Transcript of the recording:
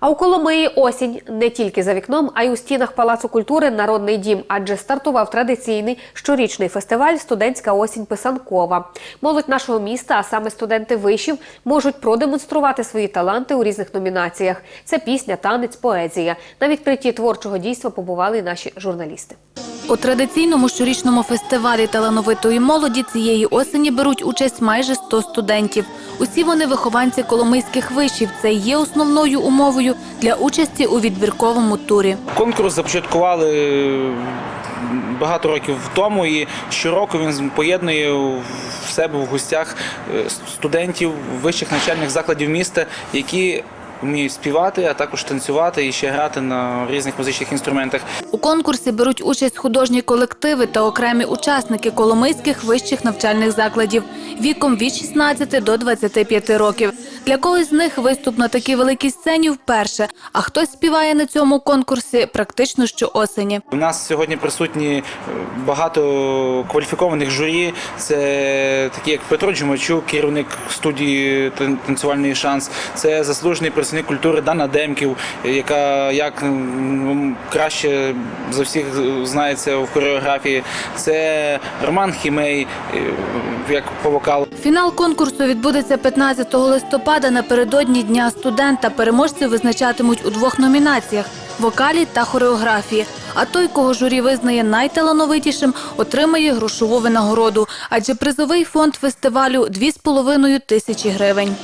А у Коломиї осінь не тільки за вікном, а й у стінах Палацу культури Народний дім, адже стартував традиційний щорічний фестиваль Студентська осінь писанкова. Молодь нашого міста, а саме студенти вишів, можуть продемонструвати свої таланти у різних номінаціях. Це пісня, танець, поезія. На відкритті творчого дійства побували й наші журналісти. У традиційному щорічному фестивалі талановитої молоді цієї осені беруть участь майже 100 студентів. Усі вони вихованці коломийських вишів. Це є основною умовою для участі у відбірковому турі. Конкурс започаткували багато років тому, і щороку він поєднує в себе в гостях е, студентів вищих навчальних закладів міста, які вміють співати, а також танцювати і ще грати на різних музичних інструментах. У конкурсі беруть участь художні колективи та окремі учасники коломийських вищих навчальних закладів віком від 16 до 25 років. Для когось з них виступ на такій великій сцені вперше, а хтось співає на цьому конкурсі практично щоосені. У нас сьогодні присутні е, багато кваліфікованих журі. Це такі, як Петро Джумачук, керівник студії тан- танцювальний шанс. Це заслужений працівник культури Дана Демків, яка як краще за всіх знається в хореографії. Це Роман Хімей, е, як по вокалу. Фінал конкурсу відбудеться 15 листопада напередодні Дня студента. Переможців визначатимуть у двох номінаціях вокалі та хореографії. А той, кого журі визнає найталановитішим, отримає грошову винагороду, адже призовий фонд фестивалю 2,5 тисячі гривень.